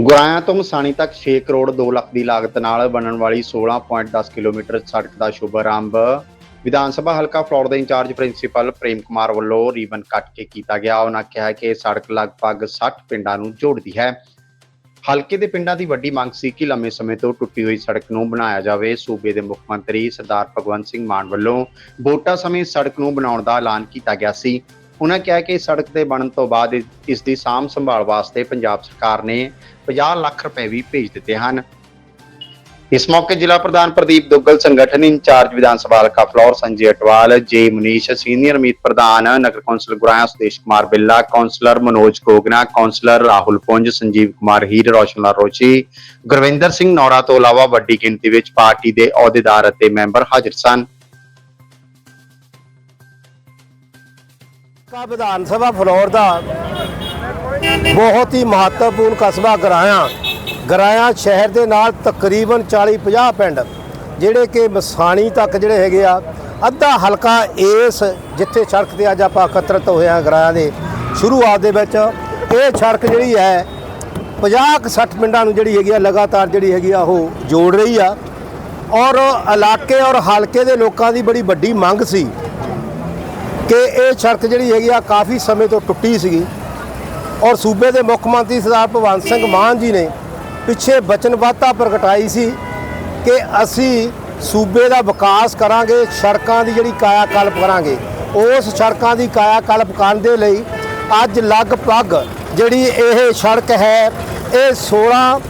ਗੁਰਾਇਆ ਤੋਂ ਮਸਾਣੀ ਤੱਕ 6 ਕਰੋੜ 2 ਲੱਖ ਦੀ ਲਾਗਤ ਨਾਲ ਬਣਨ ਵਾਲੀ 16.10 ਕਿਲੋਮੀਟਰ ਸੜਕ ਦਾ ਸ਼ੁਭ ਆਰੰਭ। ਵਿਧਾਨ ਸਭਾ ਹਲਕਾ ਫਲੋਰ ਦੇ ਇੰਚਾਰਜ ਪ੍ਰਿੰਸੀਪਲ ਪ੍ਰੇਮ ਕੁਮਾਰ ਵੱਲੋਂ ਰੀਬਨ ਕੱਟ ਕੇ ਕੀਤਾ ਗਿਆ। ਉਹਨਾਂ ਕਿਹਾ ਕਿ ਸੜਕ ਲਗਭਗ 60 ਪਿੰਡਾਂ ਨੂੰ ਜੋੜਦੀ ਹੈ। ਹਲਕੇ ਦੇ ਪਿੰਡਾਂ ਦੀ ਵੱਡੀ ਮੰਗ ਸੀ ਕਿ ਲੰਮੇ ਸਮੇਂ ਤੋਂ ਟੁੱਟੀ ਹੋਈ ਸੜਕ ਨੂੰ ਬਣਾਇਆ ਜਾਵੇ। ਸੂਬੇ ਦੇ ਮੁੱਖ ਮੰਤਰੀ ਸਰਦਾਰ ਭਗਵੰਤ ਸਿੰਘ ਮਾਨ ਵੱਲੋਂ ਵੋਟਾਂ ਸਮੇਂ ਸੜਕ ਨੂੰ ਬਣਾਉਣ ਦਾ ਐਲਾਨ ਕੀਤਾ ਗਿਆ ਸੀ। ਉਹਨਾਂ ਕਿਹਾ ਕਿ ਸੜਕ ਦੇ ਬਣਨ ਤੋਂ ਬਾਅਦ ਇਸ- ਦੀ ਸਾਂਭ ਸੰਭਾਲ ਵਾਸਤੇ ਪੰਜਾਬ ਸਰਕਾਰ ਨੇ 50 ਲੱਖ ਰੁਪਏ ਵੀ ਭੇਜ ਦਿੱਤੇ ਹਨ। ਇਸ ਮੌਕੇ ਜ਼ਿਲ੍ਹਾ ਪ੍ਰਧਾਨ ਪ੍ਰਦੀਪ ਦੁੱਗਲ, ਸੰਗਠਨ ਇੰਚਾਰਜ ਵਿਧਾਨ ਸਭਾ ਹਲਕਾ ਫਲੋਰ, ਸੰਜੇ ਅਟਵਾਲ, ਜੇ ਮਨੀਸ਼, ਸੀਨੀਅਰ ਮੀਤ ਪ੍ਰਧਾਨ, ਨਗਰ council Guraya Sudesh Kumar Billa, councillor Manoj Gogna, councillor Rahul Punj, Sanjeev Kumar Heer Roshanlal Rochi Gurvinder Singh Naura ਤੋਂ ਇਲਾਵਾ ਵੱਡੀ ਗਿਣਤੀ ਵਿੱਚ ਪਾਰਟੀ ਦੇ ਅਹੁਦੇਦਾਰ ਅਤੇ ਮੈਂਬਰ ਹਾਜ਼ਰ ਸਨ। ਕਾ ਵਿਧਾਨ ਸਭਾ ਫਲੋਰ ਦਾ ਬਹੁਤ ਹੀ ਮਹੱਤਵਪੂਰਨ ਕਸਬਾ ਗਰਾਇਆ। ਗਰਾਇਆ ਸ਼ਹਿਰ ਦੇ ਨਾਲ ਤਕਰੀਬਨ 40-50 ਪਿੰਡ, ਜਿਹੜੇ ਕਿ ਮਸਾਣੀ ਤੱਕ ਜਿਹੜੇ ਹੈਗੇ ਆ, ਅੱਧਾ ਹਲਕਾ ਇਸ ਜਿੱਥੇ ਸੜਕ ਤੇ ਅੱਜ ਆਪਾਂ ਇਕੱਤਰਤ ਹੋਏ ਆ ਗਰਾਇਆ ਦੇ ਸ਼ੁਰੂਆਤ ਦੇ ਵਿੱਚ, ਇਹ ਸੜਕ ਜਿਹੜੀ ਹੈ 50 60 ਪਿੰਡਾਂ ਨੂੰ ਜਿਹੜੀ ਹੈਗੀ ਆ, ਲਗਾਤਾਰ ਜਿਹੜੀ ਹੈਗੀ ਆ, ਉਹ ਜੋੜ ਰਹੀ ਆ। ਔਰ ਇਲਾਕੇ ਔਰ ਹਲਕੇ ਦੇ ਲੋਕਾਂ ਦੀ ਬੜੀ ਵੱਡੀ ਮੰਗ ਸੀ ਕਿ ਇਹ ਸੜਕ ਜਿਹੜੀ ਹੈਗੀ ਆ ਕਾਫੀ ਸਮੇਂ ਤੋਂ ਟੁੱਟੀ ਸੀਗੀ। ਔਰ ਸੂਬੇ ਦੇ ਮੁੱਖ ਮੰਤਰੀ ਸਰਦਾਰ ਭਗਵੰਤ ਸਿੰਘ ਮਾਨ ਜੀ ਨੇ ਪਿੱਛੇ ਵਚਨਬੱਧਤਾ ਪ੍ਰਗਟਾਈ ਸੀ ਕਿ ਅਸੀਂ ਸੂਬੇ ਦਾ ਵਿਕਾਸ ਕਰਾਂਗੇ, ਸੜਕਾਂ ਦੀ ਜਿਹੜੀ ਕਾਇਆ ਕਲਪ ਕਰਾਂਗੇ। ਉਸ ਸੜਕਾਂ ਦੀ ਕਾਇਆ ਕਲਪ ਕਰਨ ਦੇ ਲਈ ਅੱਜ ਲਗਭਗ ਜਿਹੜੀ ਇਹ ਸੜਕ ਹੈ, ਇਹ 16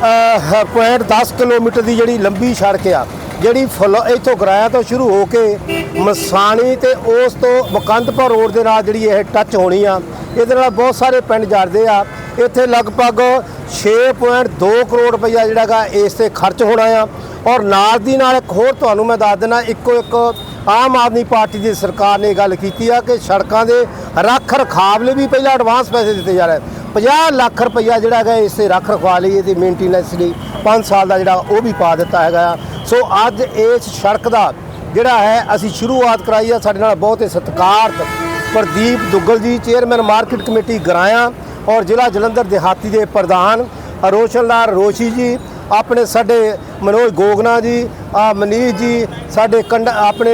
ਅਹ, ਪੁਆਇੰਟ 10 ਕਿਲੋਮੀਟਰ ਦੀ ਜਿਹੜੀ ਲੰਬੀ ਸੜਕ ਆ ਜਿਹੜੀ ਫਲੋ ਇੱਥੋਂ ਗਰਾਇਆ ਤੋਂ ਸ਼ੁਰੂ ਹੋ ਕੇ ਮਸਾਣੀ ਤੇ ਉਸ ਤੋਂ ਮੁਕੰਦਪੁਰ ਰੋਡ ਦੇ ਨਾਲ ਜਿਹੜੀ ਇਹ ਟੱਚ ਹੋਣੀ ਆ ਇਹਦੇ ਨਾਲ ਬਹੁਤ ਸਾਰੇ ਪਿੰਡ ਜੜਦੇ ਆ। ਇੱਥੇ ਲਗਭਗ 6.2 ਕਰੋੜ ਰੁਪਈਆ ਜਿਹੜਾ ਗਾ ਇਸ ਤੇ ਖਰਚ ਹੋਣਾ ਆ। ਔਰ ਨਾਲ ਦੀ ਨਾਲ ਇੱਕ ਹੋਰ ਤੁਹਾਨੂੰ ਮੈਂ ਦੱਸ ਦਿੰਦਾ ਇੱਕੋ ਇੱਕ ਆਮ ਆਦਮੀ ਪਾਰਟੀ ਦੀ ਸਰਕਾਰ ਨੇ ਗੱਲ ਕੀਤੀ ਆ ਕਿ ਸੜਕਾਂ ਦੇ ਰੱਖ ਰਖਾਵ ਲਈ ਵੀ ਪਹਿਲਾਂ ਐਡਵਾਂਸ ਪੈਸੇ ਦਿੱਤੇ ਜਾ ਰਹੇ। 50 ਲੱਖ ਰੁਪਈਆ ਜਿਹੜਾ ਹੈਗਾ ਇਸ ਤੇ ਰੱਖ ਰਖਵਾ ਲਈ, ਇਹਦੀ ਮੇਨਟੇਨੈਂਸ ਲਈ 5 ਸਾਲ ਦਾ ਜਿਹੜਾ ਉਹ ਵੀ ਪਾ ਦਿੱਤਾ ਹੈਗਾ। ਆ ਸੋ ਅੱਜ ਇਸ ਸੜਕ ਦਾ ਜਿਹੜਾ ਹੈ, ਅਸੀਂ ਸ਼ੁਰੂਆਤ ਕਰਾਈ ਆ, ਸਾਡੇ ਨਾਲ ਬਹੁਤ ਹੀ ਸਤਿਕਾਰਤ ਪ੍ਰਦੀਪ ਦੁੱਗਲ ਜੀ ਚੇਅਰਮੈਨ ਮਾਰਕੀਟ ਕਮੇਟੀ ਗਰਾਇਆ ਔਰ ਜ਼ਿਲ੍ਹਾ ਜਲੰਧਰ ਦਿਹਾਤੀ ਦੇ ਪ੍ਰਧਾਨ ਰੋਸ਼ਨ ਲਾਲ ਰੋਸ਼ੀ ਜੀ, ਆਪਣੇ ਸਾਡੇ ਮਨੋਜ ਗੋਗਨਾ ਜੀ, ਆ ਮਨੀਸ਼ ਜੀ, ਸਾਡੇ ਕੰਡਾ, ਆਪਣੇ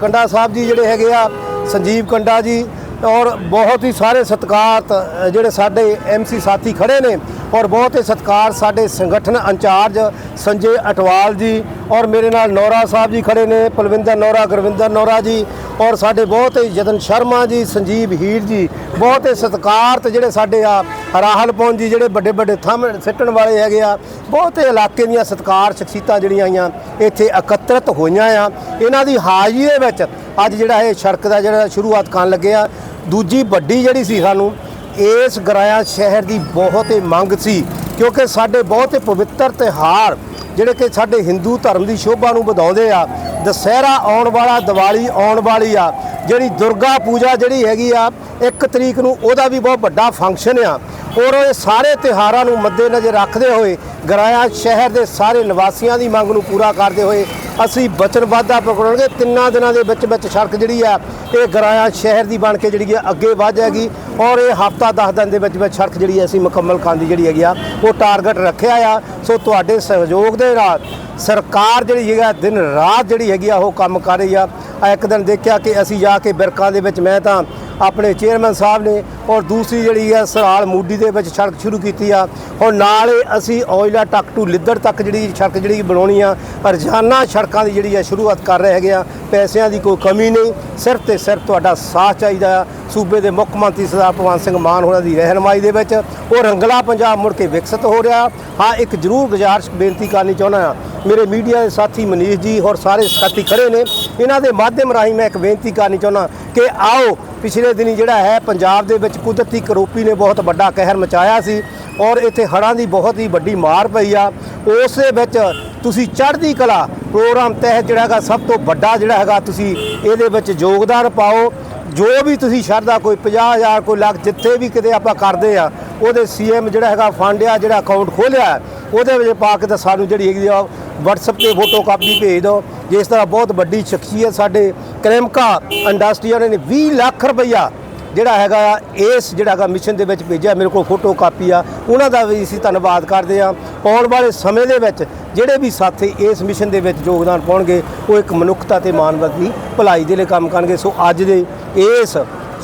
ਕੰਡਾ ਸਾਹਿਬ ਜੀ ਜਿਹੜੇ ਹੈਗੇ ਆ, ਸੰਜੀਵ ਕੰਡਾ ਜੀ ਔਰ ਬਹੁਤ ਹੀ ਸਾਰੇ ਸਤਿਕਾਰਤ ਜਿਹੜੇ ਸਾਡੇ ਐਮਸੀ ਸਾਥੀ ਖੜੇ ਨੇ ਔਰ ਬਹੁਤ ਹੀ ਸਤਿਕਾਰ ਸਾਡੇ ਸੰਗਠਨ ਇੰਚਾਰਜ ਸੰਜੇ ਅਟਵਾਲ ਜੀ ਔਰ ਮੇਰੇ ਨਾਲ ਨੌਰਾ ਸਾਹਿਬ ਜੀ ਖੜੇ ਨੇ, ਪਲਵਿੰਦਰ ਨੌਰਾ, ਗੁਰਵਿੰਦਰ ਨੌਰਾ ਜੀ ਔਰ ਸਾਡੇ ਬਹੁਤ ਹੀ ਜਤਨ ਸ਼ਰਮਾ ਜੀ, ਸੰਜੀਵ ਹੀਰ ਜੀ, ਬਹੁਤ ਹੀ ਸਤਿਕਾਰਤ ਜਿਹੜੇ ਸਾਡੇ ਆ ਰਾਹਲ ਪੌਨ ਜੀ ਜਿਹੜੇ ਵੱਡੇ ਵੱਡੇ ਥੰਮ ਸਿੱਟਣ ਵਾਲੇ ਹੈਗੇ ਆ, ਬਹੁਤ ਹੀ ਇਲਾਕੇ ਦੀਆਂ ਸਤਿਕਾਰ ਸ਼ਖਸੀਅਤਾਂ ਜਿਹੜੀਆਂ ਆਈਆਂ ਇੱਥੇ ਇਕੱਤਰਿਤ ਹੋਈਆਂ ਆ। ਇਹਨਾਂ ਦੀ ਹਾਜ਼ਰੀ ਦੇ ਵਿੱਚ ਅੱਜ ਜਿਹੜਾ ਇਹ ਸੜਕ ਦਾ ਜਿਹੜਾ ਸ਼ੁਰੂਆਤ ਕਰਨ ਲੱਗੇ ਆ ਦੂਜੀ ਵੱਡੀ ਜਿਹੜੀ ਸੀ ਸਾਨੂੰ, ਇਸ ਗਰਾਇਆ ਸ਼ਹਿਰ ਦੀ ਬਹੁਤ ਹੀ ਮੰਗ ਸੀ, ਕਿਉਂਕਿ ਸਾਡੇ ਬਹੁਤ ਹੀ ਪਵਿੱਤਰ ਤਿਉਹਾਰ, ਜਿਹੜੇ ਕਿ ਸਾਡੇ ਹਿੰਦੂ ਧਰਮ ਦੀ ਸ਼ੋਭਾ ਨੂੰ ਵਧਾਉਂਦੇ ਆ। ਦਸਹਿਰਾ ਆਉਣ ਵਾਲਾ, ਦੀਵਾਲੀ ਆਉਣ ਵਾਲੀ ਆ, ਜਿਹੜੀ ਦੁਰਗਾ ਪੂਜਾ ਜਿਹੜੀ ਹੈਗੀ ਆ, ਇੱਕ ਤਰੀਕ ਨੂੰ ਉਹਦਾ ਵੀ ਬਹੁਤ ਵੱਡਾ ਫੰਕਸ਼ਨ ਆ। ਔਰ ਇਹ ਸਾਰੇ ਤਿਉਹਾਰਾਂ ਨੂੰ ਮੱਦੇਨਜ਼ਰ ਰੱਖਦੇ ਹੋਏ ਗਰਾਇਆ ਸ਼ਹਿਰ ਦੇ ਸਾਰੇ ਨਿਵਾਸੀਆਂ ਦੀ ਮੰਗ ਨੂੰ ਪੂਰਾ ਕਰਦੇ ਹੋਏ ਅਸੀਂ ਵਚਨਬੱਧਤਾ ਪਕੜਾਂਗੇ। ਤਿੰਨਾਂ ਦਿਨਾਂ ਦੇ ਵਿੱਚ ਵਿੱਚ ਸੜਕ ਜਿਹੜੀ ਆ, ਇਹ ਗਰਾਇਆ ਸ਼ਹਿਰ ਦੀ ਬਣ ਕੇ ਜਿਹੜੀ ਆ, ਅੱਗੇ ਵਧ ਜਾਏਗੀ ਔਰ ਇਹ ਹਫਤਾ 10 ਦਿਨ ਦੇ ਵਿੱਚ ਵਿੱਚ ਸੜਕ ਜਿਹੜੀ ਆ, ਅਸੀਂ ਮੁਕੰਮਲ ਕਰਨ ਦੀ ਜਿਹੜੀ ਹੈਗੀ ਆ, ਉਹ ਟਾਰਗੇਟ ਰੱਖਿਆ ਆ। ਸੋ ਤੁਹਾਡੇ ਸਹਿਯੋਗ ਦੇ ਨਾਲ ਸਰਕਾਰ ਜਿਹੜੀ ਹੈਗਾ ਦਿਨ ਰਾਤ ਜਿਹੜੀ ਹੈਗੀ ਆ, ਉਹ ਕੰਮ ਕਰ ਰਹੀ ਆ। ਇੱਕ ਦਿਨ ਦੇਖਿਆ ਕਿ ਅਸੀਂ ਜਾ ਕੇ ਬਿਰਕਾਂ ਦੇ ਵਿੱਚ ਮੈਂ ਤਾਂ ਆਪਣੇ ਚੇਅਰਮੈਨ ਸਾਹਿਬ ਨੇ ਔਰ ਦੂਸਰੀ ਜਿਹੜੀ ਆ, ਸਰਾਲ ਮੂਡੀ ਦੇ ਵਿੱਚ ਸੜਕ ਸ਼ੁਰੂ ਕੀਤੀ ਆ। ਔਰ ਨਾਲ ਹੀ ਅਸੀਂ ਔਇਲਾ ਟੱਕ ਟੂ ਲਿੱਦੜ ਤੱਕ ਜਿਹੜੀ ਸੜਕ ਜਿਹੜੀ ਬਣਾਉਣੀ ਆ ਰੋਜ਼ਾਨਾ ਸੜਕਾਂ ਦੀ ਜਿਹੜੀ ਆ ਸ਼ੁਰੂਆਤ ਕਰ ਰਹੇ ਹੈਗੇ ਆ, ਪੈਸਿਆਂ ਦੀ ਕੋਈ ਕਮੀ ਨਹੀਂ। ਸਿਰਫ ਤੇ ਸਿਰਫ ਤੁਹਾਡਾ ਸਾਥ ਚਾਹੀਦਾ ਆ। ਸੂਬੇ ਦੇ ਮੁੱਖ ਮੰਤਰੀ ਸਰਦਾਰ ਭਗਵੰਤ ਸਿੰਘ ਮਾਨ ਹੋਰਾਂ ਦੀ ਰਹਿਨਮਾਈ ਦੇ ਵਿੱਚ ਉਹ ਰੰਗਲਾ ਪੰਜਾਬ ਮੁੜ ਕੇ ਵਿਕਸਿਤ ਹੋ ਰਿਹਾ। ਹਾਂ, ਇੱਕ ਜ਼ਰੂਰ ਗੁਜ਼ਾਰਿਸ਼ ਬੇਨਤੀ ਕਰਨੀ ਚਾਹੁੰਦਾ ਆ। ਮੇਰੇ ਮੀਡੀਆ ਦੇ ਸਾਥੀ ਮਨੀਸ਼ ਜੀ ਔਰ ਸਾਰੇ ਸਾਥੀ ਖੜੇ ਨੇ। ਇਹਨਾਂ ਦੇ ਮਾਧਿਅਮ ਰਾਹੀਂ ਮੈਂ ਇੱਕ ਬੇਨਤੀ ਕਰਨੀ ਚਾਹੁੰਦਾ ਕਿ ਆਓ, ਪਿਛਲੇ ਦਿਨੀ ਜਿਹੜਾ ਹੈ, ਪੰਜਾਬ ਦੇ ਵਿੱਚ ਕੁਦਰਤੀ ਕਰੋਪੀ ਨੇ ਬਹੁਤ ਵੱਡਾ ਕਹਿਰ ਮਚਾਇਆ ਸੀ। ਔਰ ਇੱਥੇ ਹੜ੍ਹਾਂ ਦੀ ਬਹੁਤ ਹੀ ਵੱਡੀ ਮਾਰ ਪਈ ਆ। ਉਸ ਦੇ ਵਿੱਚ ਤੁਸੀਂ ਚੜ੍ਹਦੀ ਕਲਾ ਪ੍ਰੋਗਰਾਮ ਤਹਿਤ ਜਿਹੜਾ ਹੈਗਾ ਸਭ ਤੋਂ ਵੱਡਾ ਜਿਹੜਾ ਹੈਗਾ ਤੁਸੀਂ ਇਹਦੇ ਵਿੱਚ ਯੋਗਦਾਨ ਪਾਓ। ਜੋ ਵੀ ਤੁਸੀਂ ਸ਼ਰਧਾ ਕੋਈ 50000 ਕੋਈ ਲੱਖ ਜਿੱਥੇ ਵੀ ਕਿਤੇ ਆਪਾਂ ਕਰਦੇ ਆ, ਉਹਦੇ ਸੀਐਮ ਜਿਹੜਾ ਹੈਗਾ ਫੰਡ ਆ, ਜਿਹੜਾ ਅਕਾਊਂਟ ਖੋਲਿਆ ਉਹਦੇ ਵਿੱਚ ਪਾ ਕੇ ਤਾਂ ਸਾਨੂੰ ਜਿਹੜੀ ਹੈਗੀ ਆ, WhatsApp ਤੇ ਫੋਟੋ ਕਾਪੀ ਭੇਜ ਦਿਓ। ਜਿਸ ਤਰ੍ਹਾਂ ਬਹੁਤ ਵੱਡੀ ਸ਼ਖਸੀਅਤ ਸਾਡੇ ਕ੍ਰੈਮਕਾ ਇੰਡਸਟਰੀ ਵਾਲੇ ਨੇ 20 ਲੱਖ ਰੁਪਈਆ ਜਿਹੜਾ ਹੈਗਾ ਇਸ ਜਿਹੜਾ ਹੈਗਾ ਮਿਸ਼ਨ ਦੇ ਵਿੱਚ ਭੇਜਿਆ, ਮੇਰੇ ਕੋਲ ਫੋਟੋ ਕਾਪੀ ਆ। ਉਹਨਾਂ ਦਾ ਵੀ ਅਸੀਂ ਧੰਨਵਾਦ ਕਰਦੇ ਆ ਆਉਣ ਵਾਲੇ ਸਮੇਂ ਦੇ ਵਿੱਚ ਜਿਹੜੇ ਵੀ ਸਾਥੀ ਇਸ ਮਿਸ਼ਨ ਦੇ ਵਿੱਚ ਯੋਗਦਾਨ ਪਾਉਣਗੇ, ਉਹ ਇੱਕ ਮਨੁੱਖਤਾ ਤੇ ਮਾਨਵਤਾ ਦੀ ਭਲਾਈ ਦੇ ਲਈ ਕੰਮ ਕਰਨਗੇ। ਸੋ ਅੱਜ ਦੇ ਇਸ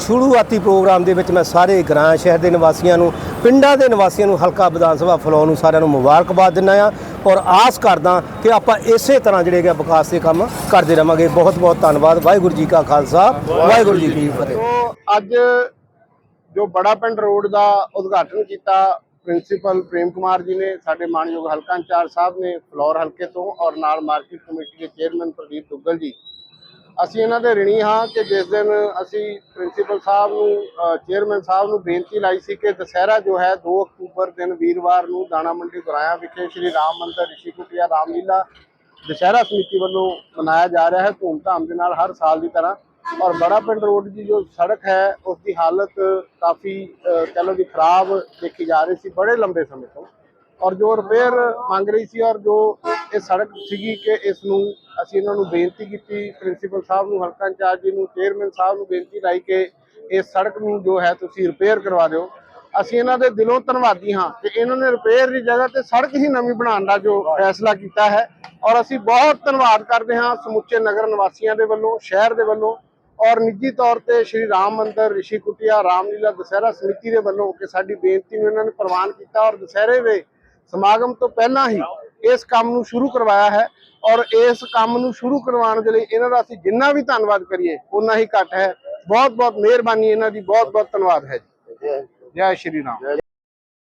ਸ਼ੁਰੂਆਤੀ ਪ੍ਰੋਗਰਾਮ ਦੇ ਵਿੱਚ ਮੈਂ ਸਾਰੇ ਗ੍ਰਾਂ ਸ਼ਹਿਰ ਦੇ ਨਿਵਾਸੀਆਂ ਨੂੰ, ਪਿੰਡਾਂ ਦੇ ਨਿਵਾਸੀਆਂ ਨੂੰ ਹਲਕਾ ਵਿਧਾਨ ਸਭਾ ਫਲੋਰ ਨੂੰ ਸਾਰਿਆਂ ਨੂੰ ਮੁਬਾਰਕਬਾਦ ਦਿੰਦਾ ਆ ਔਰ ਆਸ ਕਰਦਾ ਕਿ ਆਪਾਂ ਇਸੇ ਤਰ੍ਹਾਂ ਜਿਹੜੇ ਹੈਗੇ ਵਿਕਾਸ ਦੇ ਕੰਮ ਕਰਦੇ ਰਵਾਂਗੇ। ਬਹੁਤ ਬਹੁਤ ਧੰਨਵਾਦ। ਵਾਹਿਗੁਰੂ ਜੀ ਕਾ ਖਾਲਸਾ। ਵਾਹਿਗੁਰੂ ਜੀ ਕੀ ਫਤਿਹ। ਅੱਜ ਜੋ ਬੜਾ ਪਿੰਡ ਰੋਡ ਦਾ ਉਦਘਾਟਨ ਕੀਤਾ, ਪ੍ਰਿੰਸੀਪਲ ਪ੍ਰੇਮ ਕੁਮਾਰ ਜੀ ਨੇ, ਸਾਡੇ ਮਾਨਯੋਗ ਹਲਕਾ ਇੰਚਾਰਜ ਸਾਹਿਬ ਨੇ, ਫਲੋਰ ਹਲਕੇ ਤੋਂ ਔਰ ਨਾਲ ਮਾਰਕੀਟ ਕਮੇਟੀ ਦੇ ਚੇਅਰਮੈਨ ਪ੍ਰਦੀਪ ਦੁੱਗਲ ਜੀ। ਅਸੀਂ ਇਹਨਾਂ ਦੇ ਰਿਣੀ ਹਾਂ ਕਿ ਜਿਸ ਦਿਨ ਅਸੀਂ ਪ੍ਰਿੰਸੀਪਲ ਸਾਹਿਬ ਨੂੰ ਚੇਅਰਮੈਨ ਸਾਹਿਬ ਨੂੰ ਬੇਨਤੀ ਲਾਈ ਸੀ ਕਿ ਦੁਸਹਿਰਾ ਜੋ ਹੈ 2 ਅਕਤੂਬਰ ਦਿਨ ਵੀਰਵਾਰ ਨੂੰ ਦਾਣਾ ਮੰਡੀ ਗੁਰਾਇਆ ਵਿਖੇ ਸ਼੍ਰੀ ਰਾਮ ਮੰਦਰ ਰਿਸ਼ੀ ਕੁਟਿਆ ਰਾਮਲੀਲਾ ਦੁਸਹਿਰਾ ਸਮਿਤੀ ਵੱਲੋਂ ਮਨਾਇਆ ਜਾ ਰਿਹਾ ਹੈ ਧੂਮਧਾਮ ਦੇ ਨਾਲ ਹਰ ਸਾਲ ਦੀ ਤਰ੍ਹਾਂ। ਔਰ ਬੜਾ ਪਿੰਡ ਰੋਡ ਦੀ ਜੋ ਸੜਕ ਹੈ ਉਸ ਦੀ ਹਾਲਤ ਕਾਫੀ ਅਹ, ਕਹਿ ਲਓ ਵੀ ਖਰਾਬ ਦੇਖੀ ਜਾ ਰਹੀ ਸੀ ਬੜੇ ਲੰਬੇ ਸਮੇਂ ਤੋਂ। ਔਰ ਜੋ ਰਿਪੇਅਰ ਮੰਗ ਰਹੀ ਸੀ ਔਰ ਜੋ ਇਹ ਸੜਕ ਸੀਗੀ ਕਿ ਇਸ ਨੂੰ ਅਸੀਂ ਇਹਨਾਂ ਨੂੰ ਬੇਨਤੀ ਕੀਤੀ, ਪ੍ਰਿੰਸੀਪਲ ਸਾਹਿਬ ਨੂੰ, ਹਲਕਾ ਇੰਚਾਰਜ ਜੀ ਨੂੰ, ਚੇਅਰਮੈਨ ਸਾਹਿਬ ਨੂੰ ਬੇਨਤੀ ਲਾਈ ਕਿ ਇਸ ਸੜਕ ਨੂੰ ਜੋ ਹੈ ਤੁਸੀਂ ਰਿਪੇਅਰ ਕਰਵਾ ਦਿਓ। ਅਸੀਂ ਇਹਨਾਂ ਦੇ ਦਿਲੋਂ ਧੰਨਵਾਦੀ ਹਾਂ ਕਿ ਇਹਨਾਂ ਨੇ ਰਿਪੇਅਰ ਦੀ ਜਗ੍ਹਾ ਤੇ ਸੜਕ ਹੀ ਨਵੀਂ ਬਣਾਉਣ ਦਾ ਜੋ ਫੈਸਲਾ ਕੀਤਾ ਹੈ ਔਰ ਅਸੀਂ ਬਹੁਤ ਧੰਨਵਾਦ ਕਰਦੇ ਹਾਂ ਸਮੁੱਚੇ ਨਗਰ ਨਿਵਾਸੀਆਂ ਦੇ ਵੱਲੋਂ, ਸ਼ਹਿਰ ਦੇ ਵੱਲੋਂ ਔਰ ਨਿੱਜੀ ਤੌਰ ਤੇ ਸ਼੍ਰੀ ਰਾਮ ਮੰਦਰ, ਰਿਸ਼ੀ ਕੁਟਿਆ, ਰਾਮਲੀਲਾ ਦੁਸਹਿਰਾ ਸਮਿਤੀ ਦੇ ਵੱਲੋਂ ਕਿ ਸਾਡੀ ਬੇਨਤੀ ਨੂੰ ਇਹਨਾਂ ਨੇ ਪ੍ਰਵਾਨ ਕੀਤਾ ਔਰ ਦੁਸਹਿਰੇ ਦੇ ਸਮਾਗਮ ਤੋਂ ਪਹਿਲਾਂ ਹੀ ਇਸ ਕੰਮ ਨੂੰ ਸ਼ੁਰੂ ਕਰਵਾਇਆ ਹੈ ਔਰ ਇਸ ਕੰਮ ਨੂੰ ਸ਼ੁਰੂ ਕਰਵਾਉਣ ਦੇ ਲਈ ਇਹਨਾਂ ਦਾ ਅਸੀਂ ਜਿੰਨਾ ਵੀ ਧੰਨਵਾਦ ਕਰੀਏ ਉਨਾ ਹੀ ਘੱਟ ਹੈ। ਬਹੁਤ ਬਹੁਤ ਮਿਹਰਬਾਨੀ ਇਹਨਾਂ ਦੀ ਬਹੁਤ ਬਹੁਤ ਧੰਨਵਾਦ ਹੈ ਜੀ। ਜੈ ਸ਼੍ਰੀ ਰਾਮ।